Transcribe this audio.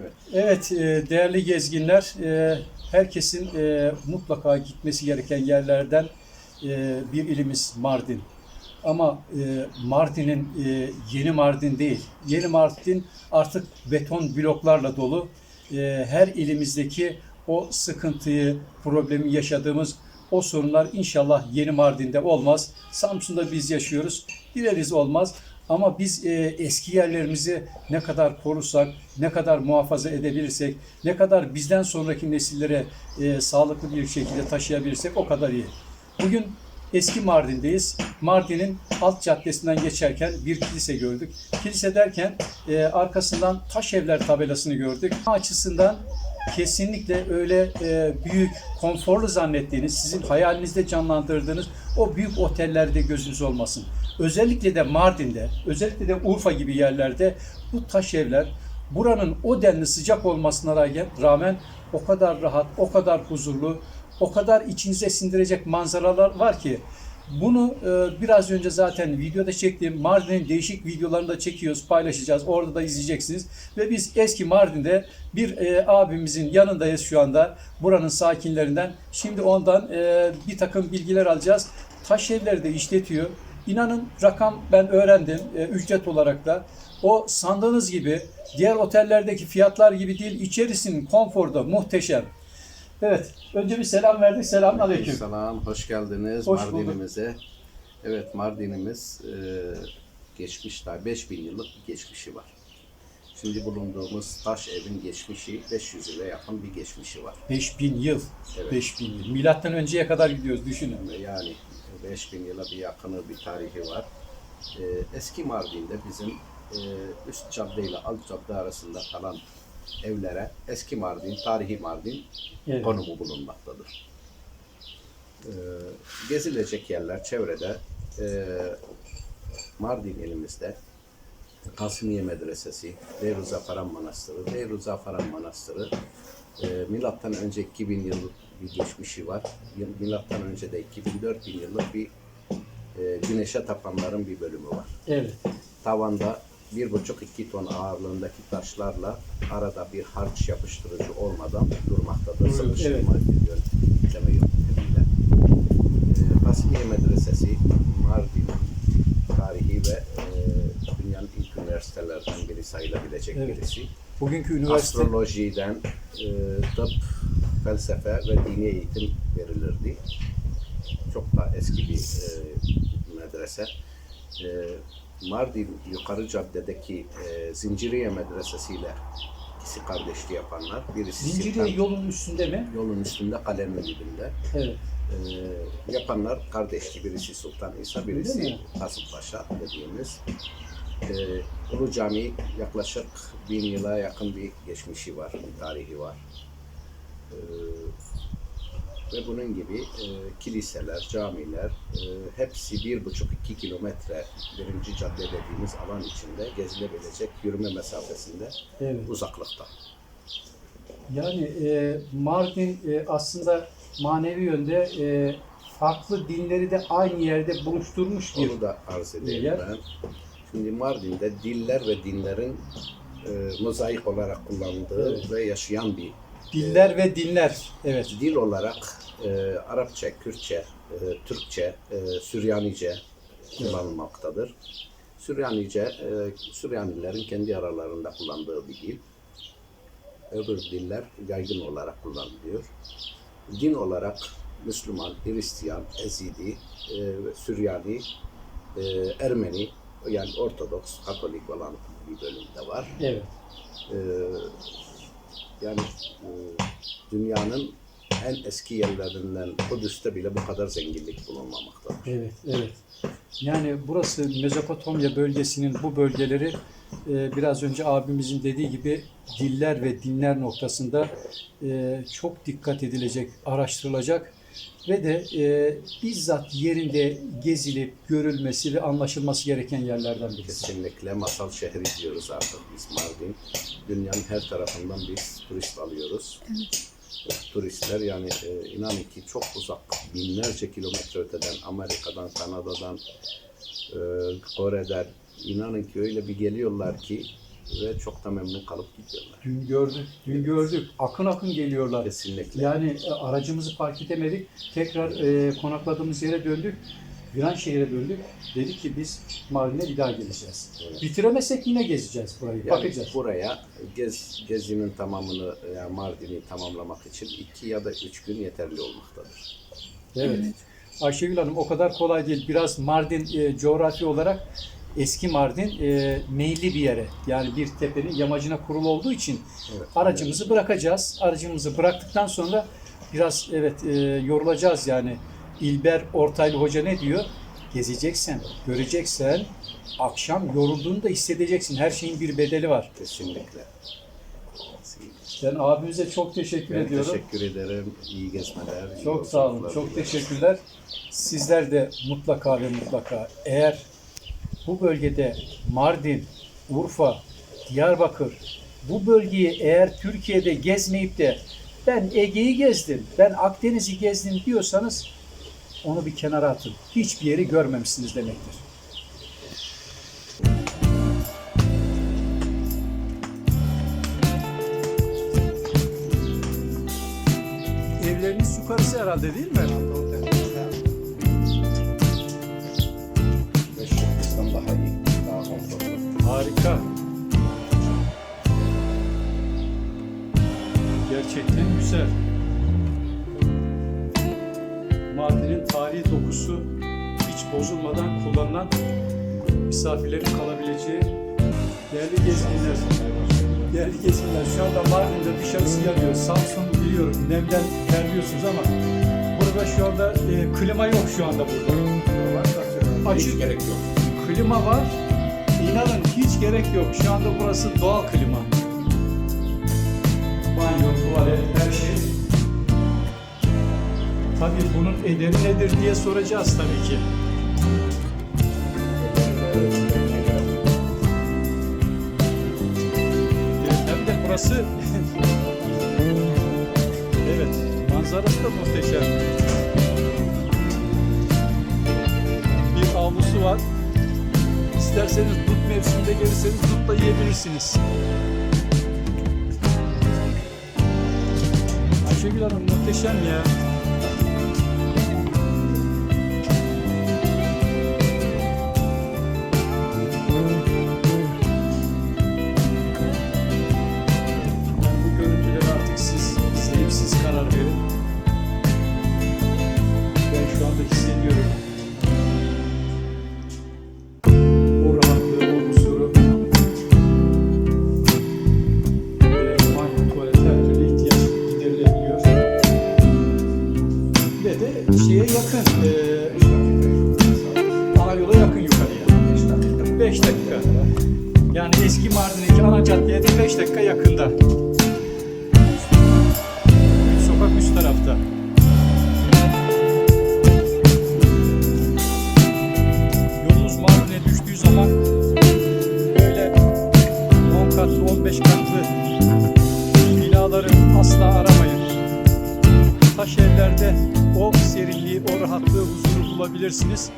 Evet. Evet, e, değerli gezginler, e, herkesin e, mutlaka gitmesi gereken yerlerden bir ilimiz Mardin. Ama Mardin'in yeni Mardin değil. Yeni Mardin artık beton bloklarla dolu. Her ilimizdeki o sıkıntıyı, problemi yaşadığımız o sorunlar inşallah yeni Mardin'de olmaz. Samsun'da biz yaşıyoruz. Dileriz olmaz. Ama biz e, eski yerlerimizi ne kadar korursak, ne kadar muhafaza edebilirsek, ne kadar bizden sonraki nesillere e, sağlıklı bir şekilde taşıyabilirsek o kadar iyi. Bugün eski Mardin'deyiz. Mardin'in alt caddesinden geçerken bir kilise gördük. Kilise derken e, arkasından taş evler tabelasını gördük. Açısından kesinlikle öyle e, büyük, konforlu zannettiğiniz, sizin hayalinizde canlandırdığınız o büyük otellerde gözünüz olmasın. Özellikle de Mardin'de, özellikle de Urfa gibi yerlerde bu taş evler buranın o denli sıcak olmasına rağmen o kadar rahat, o kadar huzurlu, o kadar içinize sindirecek manzaralar var ki bunu e, biraz önce zaten videoda çektiğim Mardin'in değişik videolarını da çekiyoruz, paylaşacağız. Orada da izleyeceksiniz. Ve biz eski Mardin'de bir e, abimizin yanındayız şu anda. Buranın sakinlerinden. Şimdi ondan e, bir takım bilgiler alacağız. Taş evleri de işletiyor. İnanın rakam ben öğrendim e, ücret olarak da. O sandığınız gibi diğer otellerdeki fiyatlar gibi değil. İçerisinin konforu da muhteşem. Evet. Önce bir selam verdik. Selamun aleyküm. Selam, hoş geldiniz Hoş bulduk. Mardin'imize. Evet, Mardin'imiz e, geçmiş daha 5000 yıllık bir geçmişi var. Şimdi bulunduğumuz taş evin geçmişi 500 yıla yakın bir geçmişi var. 5000 yıl. Evet. 5000 yıl. Milattan önceye kadar gidiyoruz düşünün. Yani 5000 yıla bir yakını bir tarihi var. E, eski Mardin'de bizim e, üst cadde ile alt cadde arasında kalan evlere eski Mardin, tarihi Mardin Evet. konumu bulunmaktadır. Ee, gezilecek yerler çevrede e, Mardin ilimizde Kasimiye Medresesi, Devru Zafaran Manastırı, Devru Zafaran Manastırı e, milattan önce 2000 yıllık bir geçmişi var. Milattan önce de 2000-4000 yıllık bir e, güneşe tapanların bir bölümü var Evet. tavanda 1,5-2 ton ağırlığındaki taşlarla arada bir harç yapıştırıcı olmadan durmaktadır. Duruyor, Sıvıştırma evet. ediyor deme yöntemiyle. Ee, Hasbiye Medresesi Mardin tarihi ve e, dünyanın ilk üniversitelerden biri sayılabilecek Evet. birisi. Bugünkü üniversite Astrolojiden e, tıp, felsefe ve dini eğitim verilirdi. Çok da eski bir e, medrese. E, Mardin Yukarı Cadde'deki e, Zinciriye Medresesi ile ikisi kardeşliği yapanlar. Birisi Zinciriye Sultan- yolun üstünde mi? yolun üstünde kalenin dibinde. Evet. E, yapanlar kardeşli. Birisi Sultan İsa, birisi mi? Kasımpaşa dediğimiz. E, Ulu Cami yaklaşık bin yıla yakın bir geçmişi var, bir tarihi var. E, ve bunun gibi e, kiliseler, camiler hepsi bir buçuk iki kilometre birinci cadde dediğimiz alan içinde gezilebilecek yürüme mesafesinde Evet. uzaklıkta. Yani e, Mardin e, aslında manevi yönde e, farklı dinleri de aynı yerde buluşturmuş bir Onu da arz edeyim yer. ben. Şimdi Mardin'de diller ve dinlerin e, mozaik olarak kullandığı Evet. ve yaşayan bir diller ve dinler. Evet. dil olarak e, Arapça, Kürtçe, e, Türkçe, e, Süryanice kullanılmaktadır. Süryanice, e, Süryanilerin kendi aralarında kullandığı bir dil. Öbür diller yaygın olarak kullanılıyor. Din olarak Müslüman, Hristiyan, Ezidi, e, Süryani, e, Ermeni, yani Ortodoks, Katolik olan bir bölüm de var. Evet. Ee, yani e, dünyanın en eski yerlerinden Kudüs'te bile bu kadar zenginlik bulunmamaktadır. Evet, evet. Yani burası Mezopotamya bölgesinin bu bölgeleri e, biraz önce abimizin dediği gibi diller ve dinler noktasında e, çok dikkat edilecek, araştırılacak ve de e, bizzat yerinde gezilip görülmesi ve anlaşılması gereken yerlerden birisi. Kesinlikle masal şehri diyoruz artık biz Mardin. Dünyanın her tarafından biz turist alıyoruz. Turistler yani e, inanın ki çok uzak, binlerce kilometre öteden, Amerika'dan, Kanada'dan, e, Kore'den inanın ki öyle bir geliyorlar ki ve çok da memnun kalıp gidiyorlar. Dün gördük, dün gördük. Akın akın geliyorlar. Kesinlikle. Yani e, aracımızı park edemedik. Tekrar e, konakladığımız yere döndük. Viranşehir'e döndük. Dedik ki biz Mardin'e bir daha geleceğiz. Evet. Bitiremezsek yine gezeceğiz burayı. Yani Bakacağız. buraya gez, gezinin tamamını yani Mardin'i tamamlamak için iki ya da üç gün yeterli olmaktadır. Evet. Ayşegül Hanım o kadar kolay değil. Biraz Mardin e, coğrafi olarak eski Mardin e, meyilli bir yere. Yani bir tepenin yamacına kurulu olduğu için Evet. aracımızı bırakacağız. Aracımızı bıraktıktan sonra biraz evet e, yorulacağız yani. İlber Ortaylı Hoca ne diyor? Gezeceksen, göreceksen akşam yorulduğunu da hissedeceksin. Her şeyin bir bedeli var. Kesinlikle. Ben abimize çok teşekkür Ben ediyorum. teşekkür ederim. İyi gezmeler. iyi Çok sağ olun. Çok dilerim. teşekkürler. Sizler de mutlaka ve mutlaka eğer bu bölgede Mardin, Urfa, Diyarbakır bu bölgeyi eğer Türkiye'de gezmeyip de ben Ege'yi gezdim, ben Akdeniz'i gezdim diyorsanız onu bir kenara atın. Hiçbir yeri görmemişsiniz demektir. Evleriniz yukarısı herhalde değil mi? Harika. Gerçekten güzel. Tarihi dokusu hiç bozulmadan kullanılan misafirlerin kalabileceği değerli gezginler. Değerli gezginler şu anda Mardin'de dışarısı yanıyor. Samsun biliyorum nemden terliyorsunuz ama burada şu anda e, klima yok şu anda burada. Açık. gerek yok. Klima var. İnanın hiç gerek yok. Şu anda burası doğal klima. Banyo, tuvalet, her şey. Tabii bunun ederi nedir diye soracağız tabii ki. Hem de burası evet manzarası da muhteşem. Bir avlusu var. İsterseniz dut mevsiminde gelirseniz dut da yiyebilirsiniz. Ayşegül Hanım muhteşem ya. Şu anda hissediyorum. Rahatlığı, o huzuru. Ve banyo, türlü ihtiyaç giderilebiliyor. Ve şeye yakın, e, ana yakın yukarıya. 5 dakika. Yani eski Mardin'deki ana caddeye de 5 dakika yakında. Sokak üst tarafta. Böyle 10 katlı 15 katlı binaları asla aramayın. Taş evlerde o serinliği, o rahatlığı, huzuru bulabilirsiniz.